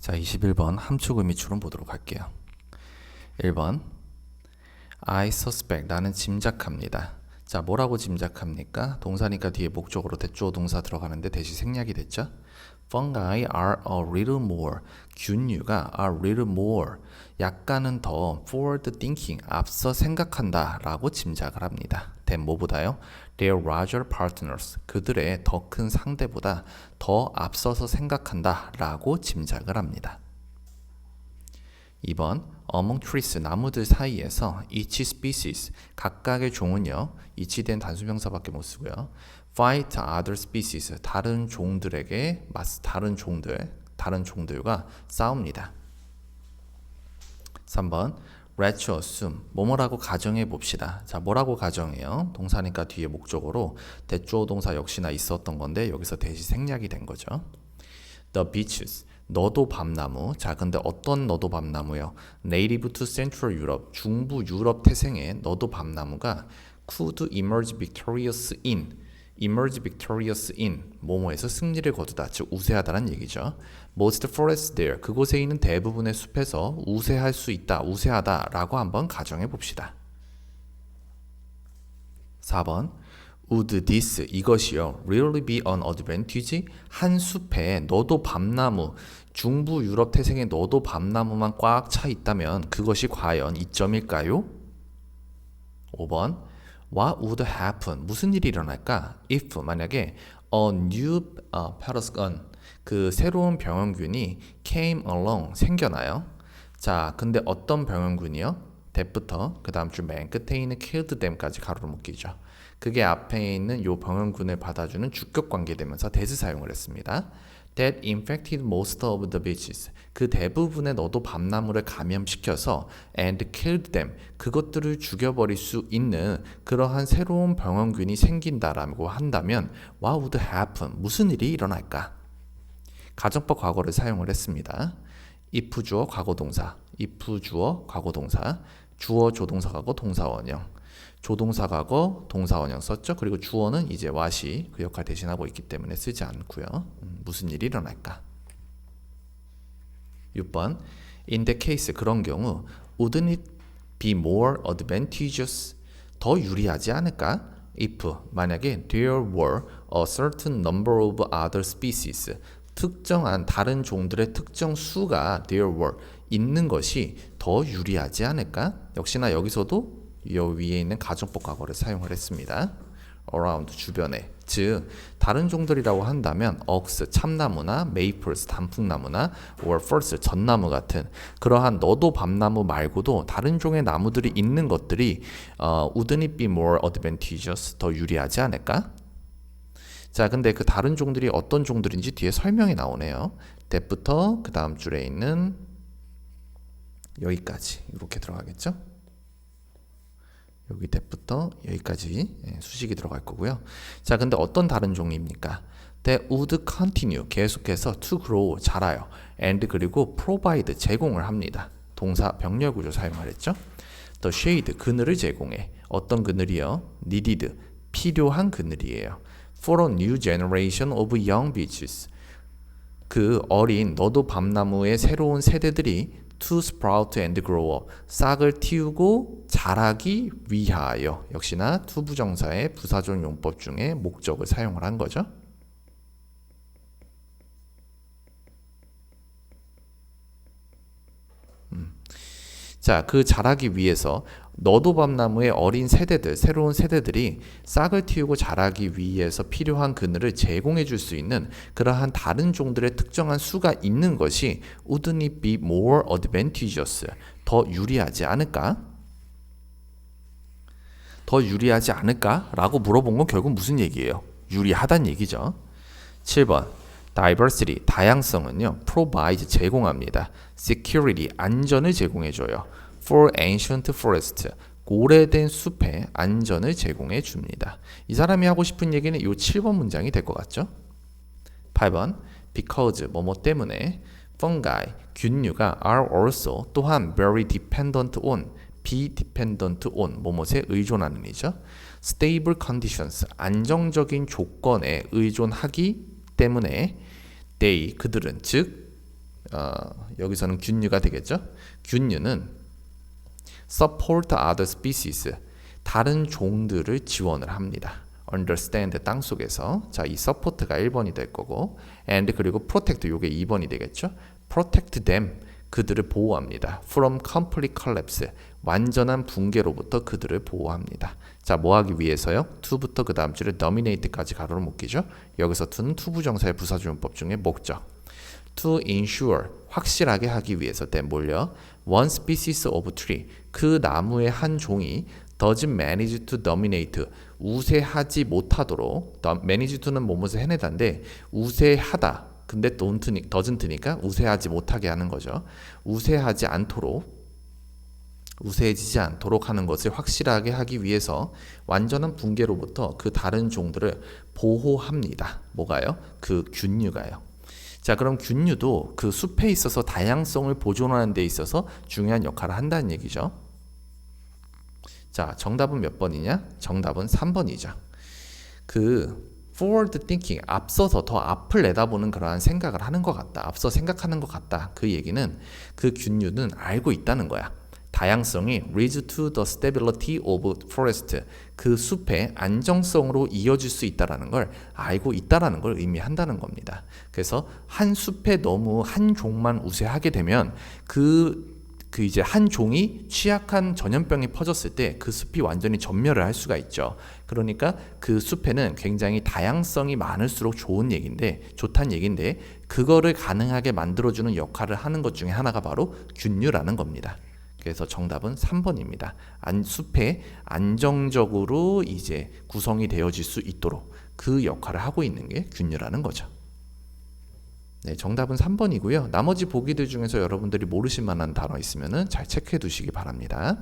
자, 21번 함축 의미 추론 보도록 할게요. 1번 I suspect 나는 짐작합니다. 자, 뭐라고 짐작합니까? 동사니까 뒤에 목적으로 대조 동사 들어가는데 대시 생략이 됐죠? Fungi are a little more. 균류가 are little more. 약간은 더 forward thinking, 앞서 생각한다라고 짐작을 합니다. 된 뭐보다요? Their larger partners. 그들의 더 큰 상대보다 더 앞서서 생각한다라고 짐작을 합니다. 2번 among trees 나무들 사이에서 each species 각각의 종은요 이치된 단수명사밖에 못 쓰고요 fight other species 다른 종들에게 맞 다른 종들 다른 종들과 싸웁니다. 3번 let's assume 뭐뭐라고 가정해 봅시다. 자 뭐라고 가정해요? 동사니까 뒤에 목적으로 대조 동사 역시나 있었던 건데 여기서 대시 생략이 된 거죠. The beaches 너도 밤나무. 자, 근데 어떤 너도 밤나무요? Native to Central Europe, 중부 유럽 태생의 너도 밤나무가 could emerge victorious in, emerge victorious in 뭐뭐에서 승리를 거두다, 즉 우세하다는 얘기죠. Most forests there, 그곳에 있는 대부분의 숲에서 우세할 수 있다, 우세하다라고 한번 가정해 봅시다. 4번 Would this 이것이요 really be an advantage? 한 숲에 너도 밤나무 중부 유럽 태생의 너도 밤나무만 꽉 차 있다면 그것이 과연 이점일까요? 5번 What would happen? 무슨 일이 일어날까? If 만약에 a new uh, paragon 그 새로운 병원균이 came along 생겨나요. 자, 근데 어떤 병원균이요? that부터 그 다음 줄 맨 끝에 있는 killed them까지 가로로 묶이죠. 그게 앞에 있는 요 병원군을 받아주는 주격 관계되면서 that을 사용을 했습니다. That infected most of the beaches. 그 대부분의 너도 밤나무를 감염시켜서 and killed them. 그것들을 죽여버릴 수 있는 그러한 새로운 병원균이 생긴다라고 한다면 what would happen? 무슨 일이 일어날까? 가정법 과거를 사용을 했습니다. if 주어 과거 동사, if 주어 과거 동사, 주어 조동사 과거 동사 원형, 조동사 과거 동사 원형 썼죠. 그리고 주어는 이제 what이 그 역할 대신하고 있기 때문에 쓰지 않고요. 음, 무슨 일이 일어날까? 6번 In the case 그런 경우 wouldn't it be more advantageous 더 유리하지 않을까? if 만약에 there were a certain number of other species 특정한 다른 종들의 특정 수가 there were 있는 것이 더 유리하지 않을까? 역시나 여기서도 이 위에 있는 가정법 과거를 사용을 했습니다. around 주변에 즉 다른 종들이라고 한다면 억스 참나무나 메이플스 단풍나무나 or first 전나무 같은 그러한 너도 밤나무 말고도 다른 종의 나무들이 있는 것들이 어, wouldn't it be more advantageous 더 유리하지 않을까? 자, 근데 그 다른 종들이 어떤 종들인지 뒤에 설명이 나오네요. that부터 그 다음 줄에 있는 여기까지 이렇게 들어가겠죠? 여기 that부터 여기까지 예, 수식이 들어갈 거고요. 자, 근데 어떤 다른 종입니까? That would continue 계속해서 to grow 자라요. and 그리고 provide 제공을 합니다. 동사 병렬 구조 사용을 했죠. The shade 그늘을 제공해. 어떤 그늘이요? needed 필요한 그늘이에요. For a new generation of young beeches. 그 어린 너도 밤나무의 새로운 세대들이 to sprout and grow. 싹을 틔우고 자라기 위하여. 역시나 to 부정사의 부사절 용법 중에 목적을 사용을 한 거죠. 음. 자, 그 자라기 위해서 너도 밤나무의 어린 세대들, 새로운 세대들이 싹을 틔우고 자라기 위해서 필요한 그늘을 제공해 줄 수 있는 그러한 다른 종들의 특정한 수가 있는 것이 wouldn't it be more advantageous? 더 유리하지 않을까? 더 유리하지 않을까? 라고 물어본 건 결국 무슨 얘기예요? 유리하단 얘기죠. 7번 diversity 다양성은요 provide 제공합니다. security 안전을 제공해 줘요. For ancient forest 오래된 숲에 안전을 제공해 줍니다. 이 사람이 하고 싶은 얘기는 이 7번 문장이 될 것 같죠? 8번 because 뭐뭐 때문에 fungi 균류가 are also 또한 very dependent on be-dependent on 뭐뭐에 의존하는 이죠. stable conditions 안정적인 조건에 의존하기 때문에 they 그들은 즉 어, 여기서는 균류가 되겠죠. 균류는 support other species 다른 종들을 지원을 합니다. understand 땅 속에서 자 이 support가 1번이 될 거고 and 그리고 protect 요게 2번이 되겠죠. protect them 그들을 보호합니다. from complete collapse 완전한 붕괴로부터 그들을 보호합니다. 자, 뭐 하기 위해서요? to부터 그 다음 줄에 dominate까지 가로로 묶이죠. 여기서 to는 투부정사의 부사주문법 중에 목적. To ensure 확실하게 하기 위해서 된 뭘요? one species of tree 그 나무의 한 종이 doesn't manage to dominate 우세하지 못하도록 더- manage to는 뭐뭐서 해내다인데 우세하다 근데 don't, doesn't니까 우세하지 못하게 하는 거죠 우세하지 않도록 우세해지지 않도록 하는 것을 확실하게 하기 위해서 완전한 붕괴로부터 그 다른 종들을 보호합니다. 뭐가요? 그 균류가요. 자, 그럼 균류도 그 숲에 있어서 다양성을 보존하는 데 있어서 중요한 역할을 한다는 얘기죠. 자, 정답은 몇 번이냐? 정답은 3번이죠. 그 forward thinking 앞서서 더 앞을 내다보는 그러한 생각을 하는 것 같다. 앞서 생각하는 것 같다. 그 얘기는 그 균류는 알고 있다는 거야. 다양성이 leads to the stability of forest 그 숲의 안정성으로 이어질 수 있다라는 걸 알고 있다라는 걸 의미한다는 겁니다. 그래서 한 숲에 너무 한 종만 우세하게 되면 그그 이제 한 종이 취약한 전염병이 퍼졌을 때 그 숲이 완전히 전멸을 할 수가 있죠. 그러니까 그 숲에는 굉장히 다양성이 많을수록 좋은 얘기인데 좋다는 얘기인데 그거를 가능하게 만들어주는 역할을 하는 것 중에 하나가 바로 균류라는 겁니다. 그래서 정답은 3번입니다. 안, 숲에 안정적으로 이제 구성이 되어질 수 있도록 그 역할을 하고 있는 게 균류라는 거죠. 네, 정답은 3번이고요. 나머지 보기들 중에서 여러분들이 모르실 만한 단어 있으면 잘 체크해 두시기 바랍니다.